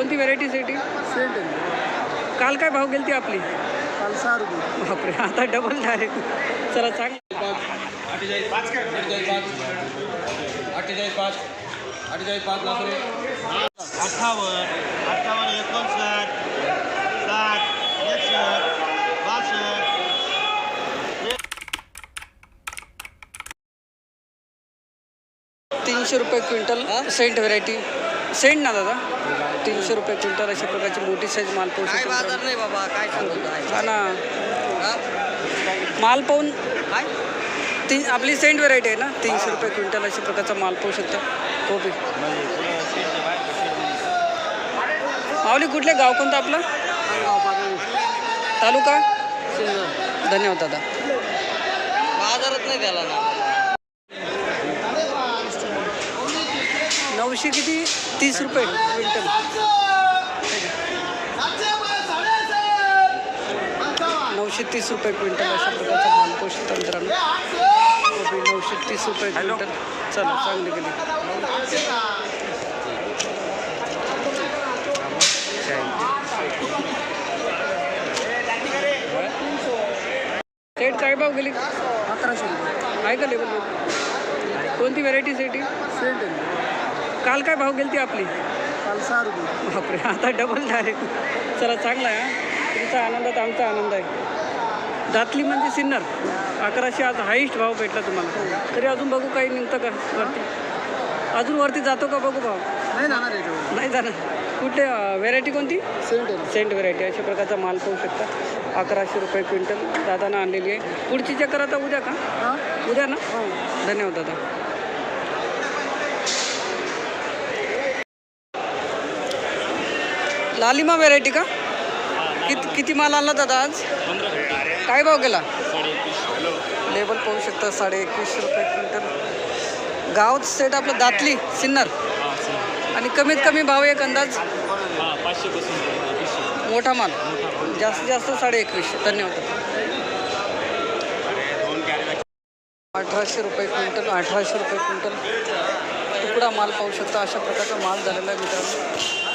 कोणती variety Saint आहे. काल काय भाव गेली ती आपली? काल सहा रुपये. बापरे आता डबल डायरेक्ट चला सांग. अठ्ठेचाळीस पाच अठ्ठेचाळीस पाच अठ्ठेचाळीस पाच अठ्ठेचाळीस पाच लासरे अठ्ठावन्न अठ्ठावन्न एकोणसाठ साठ एकसष्ट बासष्ट तीनशे रुपये क्विंटल सेंट व्हेरायटी सेंट ना दादा. तीनशे रुपये क्विंटल अशा प्रकारची मोठी साईज माल पाहू काय शकतो बाजार नाही बाबा काय सांगतो हा ना. हा? माल पाहून काय? तीन आपली सेंट व्हेरायटी आहे ना? तीनशे रुपये क्विंटल अशा प्रकारचा माल पाहू शकता. कोबी माऊली कुठले गाव कोणतं आपलं? तालुका? धन्यवाद दादा. बाजारच नाही त्याला ना नऊशे किती? तीस रुपये. क्विंटल. नऊशे तीस रुपये क्विंटल अशा प्रकारचा माल शकता मित्रांनो. नऊशे तीस रुपये क्विंटल. चला चांगली गेली. रेट काय भाव गेली? अकराशे रुपये. आहे का लेबल? कोणती व्हेरायटी सेंट आहे. काल काय भाव गेली ती आपली? काल सहा रुपये. बापरे आता डबल डायरेक्ट चला चांगला आहे हा. तुमचा आनंदात आमचा आनंद आहे. दातली म्हणजे सिन्नर. अकराशे आज हाईस्ट भाव भेटला तुम्हाला. तरी अजून बघू काही निघतं का वरती. अजून वरती जातो का बघू भाव? नाही जाणार याच्यावर नाही जाणार. कुठले व्हेरायटी कोणती? सेंट सेंट व्हेरायटी अशा प्रकारचा माल पाहू शकता. अकराशे रुपये क्विंटल दादानं आणलेली आहे. पुढची चक्कर आता उद्या का? हां? उद्या ना? धन्यवाद दादा. लालिमा व्हेरायटी का? किती किती माल आणला दादा आज? काय भाव गेला? लेबल पाहू शकता साडे एकवीसशे रुपये क्विंटल. गाव सेट आपलं दातली सिन्नर. आणि कमीत कमी भाव एक अंदाज? मोठा माल. जास्तीत जास्त साडे एकवीसशे धन्यवाद अठराशे रुपये क्विंटल अठराशे रुपये क्विंटल. तुकडा माल पाहू शकता अशा प्रकारचा माल झालेला आहे मित्रांनो.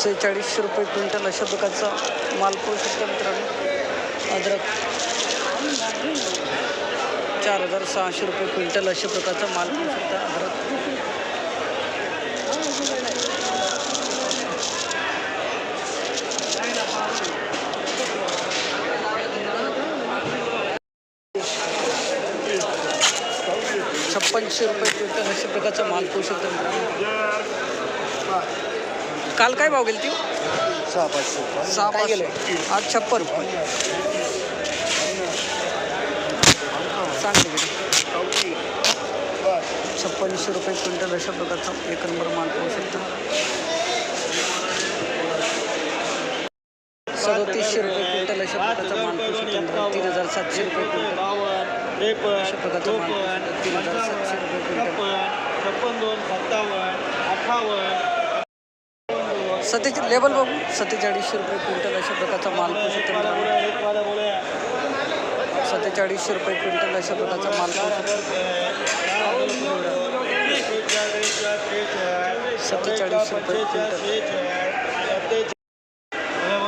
सेहेचाळीसशे रुपये क्विंटल अशा प्रकारचा माल पाहू शकतो मित्रांनो. अद्रक चार हजार सहाशे रुपये क्विंटल अशा प्रकारचा माल पाहू शकता अद्रक. छप्पनशे रुपये क्विंटल अशा प्रकारचा माल पाहू शकतो मित्रांनो. काल काय भाव गेली ती सहा पाचशे. सहा पाचशे आज छप्पन. चांगली गेली छप्पनशे रुपये क्विंटल अशा प्रकारचा एक नंबर माल पाहू शकता. सदोतीसशे रुपये क्विंटल अशा प्रकारचा माल पाहू शकता. तीन हजार सातशे रुपये क्विंटल. अशा प्रकारचा माल. तीन हजार सातशे रुपये क्विंटल. छप्पन छप्पन दोन सत्तावन्न अठ्ठावन्न सत्तेचे लेबल बघू सत्तेचाळीसशे रुपये क्विंटल अशा प्रकारचा माल पाहू शकता सत्तेचाळीसशे रुपये क्विंटल अशा प्रकारचा माल पाहू शकता सत्तेचाळीसशे रुपये क्विंटल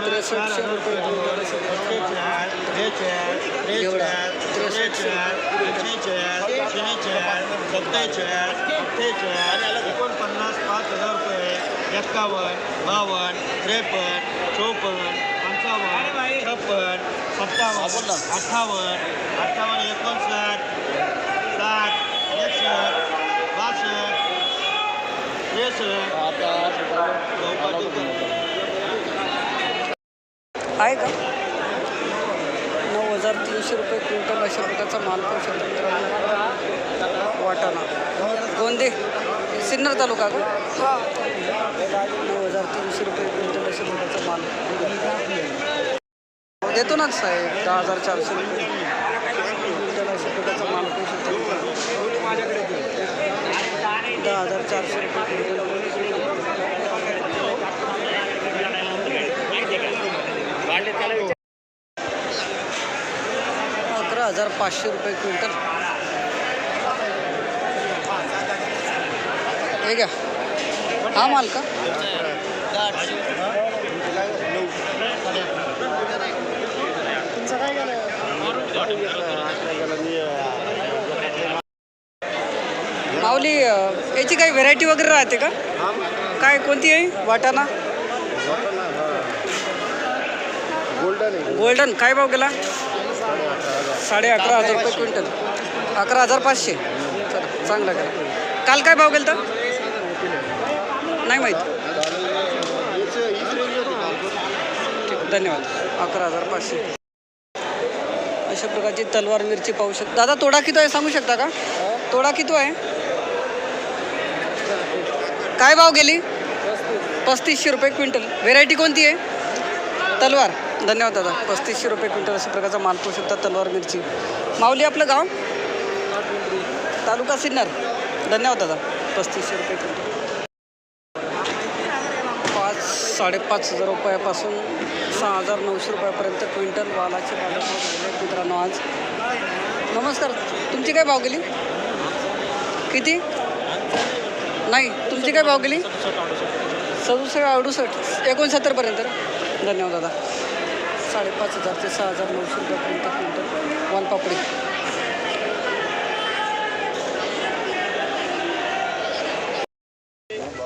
त्रेसष्टशे रुपये क्विंटल अशा प्रकारचा एवढा त्रेसष्टशे एकोणपन्नास पाच हजार रुपये एक्कावन्न बावन्न त्रेपन्न चौपन्न पंचावन्न छप्पन सत्तावन्न अठ्ठावन्न अठ्ठावन्न एकोणसाठ साठ एकसष्ट बासष्ट त्रेसष्ट. आहे का? नऊ हजार तीनशे रुपये क्विंटल अशा प्रकारचा माल शकतो मित्रांनो वाटाणा. गोंदे. सिन्नर तालुका का नऊ हजार हो, तीनशे रुपये क्विंटल अशा माल देतो ना साहेब दहा हजार चारशे रुपये. क्विंटल माल शकतो दहा हजार चारशे रुपये क्विंटल. हजार पाचशे रुपये क्विंटल. हे घ्या हा माल का? माऊली याची काही व्हेरायटी वगैरे राहते का? काय कोणती आहे? वाटाणा? गोल्डन गोल्डन काय भाव गेला? साडे अकरा हजार रुपये क्विंटल. अकरा हजार पाचशे. चांगला काल काय भाव गेला तर नाही माहीत. धन्यवाद. अकरा हजार पाचशे. अशा प्रकारची तलवार मिरची पाहू शकता. दादा तोडा किती आहे सांगू शकता का? तोडा किती आहे? काय भाव गेली? पस्तीसशे रुपये क्विंटल. व्हेरायटी कोणती आहे? तलवार. धन्यवाद दादा. पस्तीसशे रुपये क्विंटल अशा प्रकारचा माल पाहू शकता तलवार मिरची. माऊली आपलं गाव? तालुका सिन्नर. धन्यवाद दादा. पस्तीसशे रुपये क्विंटल. साडेपाच हजार रुपयापासून सहा हजार नऊशे रुपयापर्यंत क्विंटल वालाचे बाजारभाव झाले मित्रांनो आज. नमस्कार तुमची काय भाव गेली? किती? नाही तुमची काय भाव गेली? सदुसष्ट अडुसष्ट एकोणसत्तरपर्यंत धन्यवाद दादा. साडेपाच हजार ते सहा हजार नऊशे रुपयापर्यंत क्विंटल वालपापडी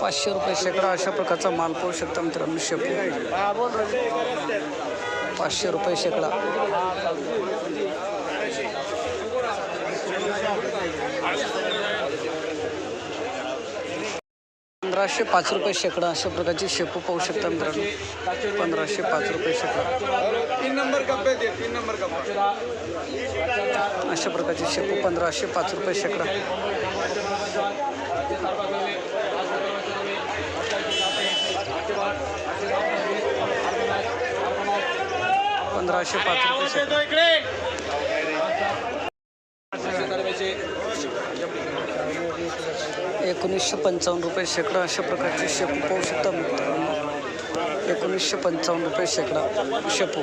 पाचशे रुपये शेकडा अशा प्रकारचा माल पाहू शकता मित्रांनो शेपू. पाचशे रुपये शेकडा. पंधराशे पाच रुपये शेकडा अशा प्रकारची शेपू पाहू शकता मित्रांनो. पंधराशे पाच रुपये शेकडा. तीन नंबर तीन नंबर अशा प्रकारची शेपू पंधराशे पाच रुपये शेकडा. पंधराशे पाच रुपये एकोणीसशे पंचावन्न रुपये शेकडा अशा प्रकारची शेपू पाहू शकता मित्रांनो. एकोणीसशे पंचावन्न रुपये शेकडा शेपू.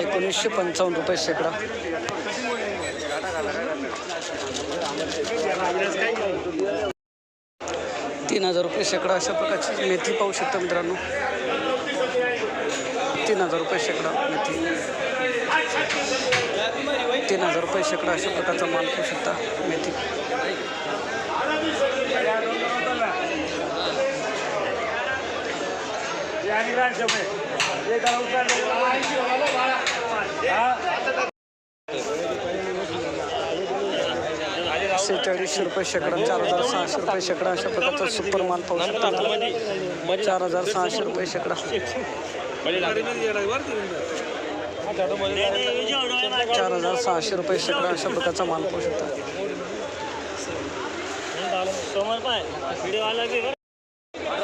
एकोणीसशे पंचावन्न रुपये शेकडा. तीन हजार रुपये शेकडा अशा प्रकारची मेथी पाहू शकता मित्रांनो. तीन हजार रुपये शेकडा मेथी तीन हजार रुपये शेकडा अशा प्रकारचा माल पाहू शकता मेथी. सेहेचाळीसशे रुपये शेकडा चार हजार सहाशे रुपये शेकडा अशा प्रकारचा सुपर माल पाहू शकता चार हजार सहाशे रुपये शेकडा. चार हजार सहाशे रुपये शेकडा अशा प्रकारचा माल पाहू शकता.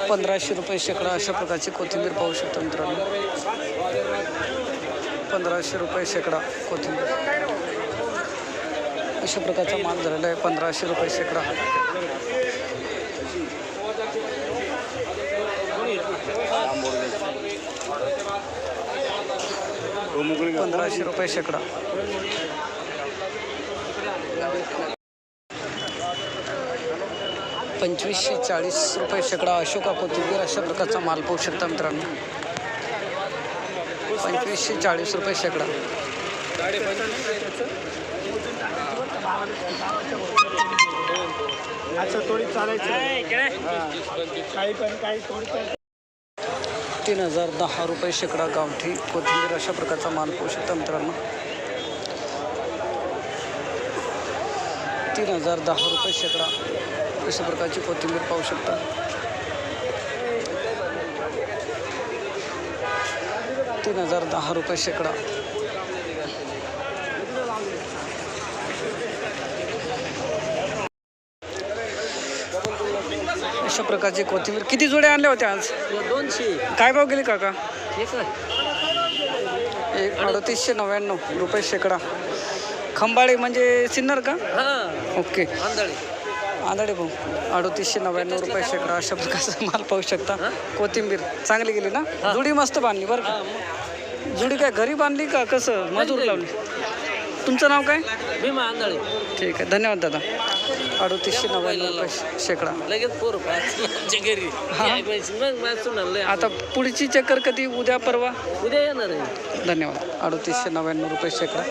पंधराशे रुपये शेकडा अशा प्रकारची कोथिंबीर पाहू शकता मित्रांनो. पंधराशे रुपये शेकडा कोथिंबीर. अशा प्रकारचा माल झालेला आहे पंधराशे रुपये शेकडा. पंधराशे रुपये शेकडा. पंचवीसशे चाळीस रुपये शेकडा अशोका कोथिंबीर अशा प्रकारचा माल पाहू शकता मित्रांनो. पंचवीसशे चाळीस रुपये शेकडा. अच्छा थोडी चालायची. काही पण काही थोडी तीन हजार दहा रुपये शेकडा गावठी कोथिंबीर अशा प्रकारचा माल पाहू शकता मित्रांनो. तीन हजार दहा रुपये शेकडा अशा प्रकारची कोथिंबीर पाहू शकता. तीन हजार दहा रुपये शेकडा अशा प्रकारची कोथिंबीर. किती जोड्या आणल्या होत्या आज? दोनशे. काय भाव गेले काका? एक अडतीसशे नव्याण्णव रुपये शेकडा. खंबाळे म्हणजे सिन्नर का? हां. ओके. आंधळे. भाऊ. अडतीसशे नव्याण्णव रुपये शेकडा अशा प्रकारचा माल पाहू शकता. कोथिंबीर. चांगली गेली ना? जुडी मस्त बांधली बरं का? जुडी काय घरी बांधली का कसं? मजूर लावली? तुमचं नाव काय? भीमा आंधळे. ठीक आहे. धन्यवाद दादा. अडतीसशे नव्याण्णव रुपये शेकडा. लगेच पोर पाच घरी. हा. मग आता पुढची चक्कर कधी? उद्या परवा? उद्या येणार आहे. धन्यवाद. अडतीसशे नव्याण्णव रुपये शेकडा.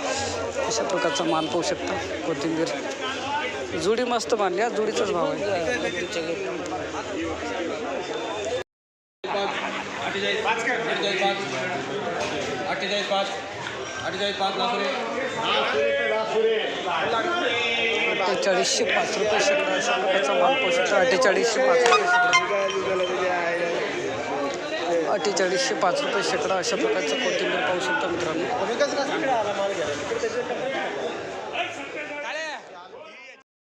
अशा प्रकारचा माल पाहू शकता कोथिंबीर. जुडी मस्त मानली हा जुडीचाच भाव आहे. अठ्ठेचाळीस पाच. अठ्ठेचाळीस पाच. अठ्ठेचाळीस पाच पाच अठ्ठेचाळीसशे पाच रुपये शेकडा अशा माल पाहू अठ्ठेचाळीसशे पाच रुपये शेकडा अठ्ठेचाळीसशे पाच रुपये शेकडा अशा प्रकारचं कोथिंबीर पाहू शकता मित्रांनो.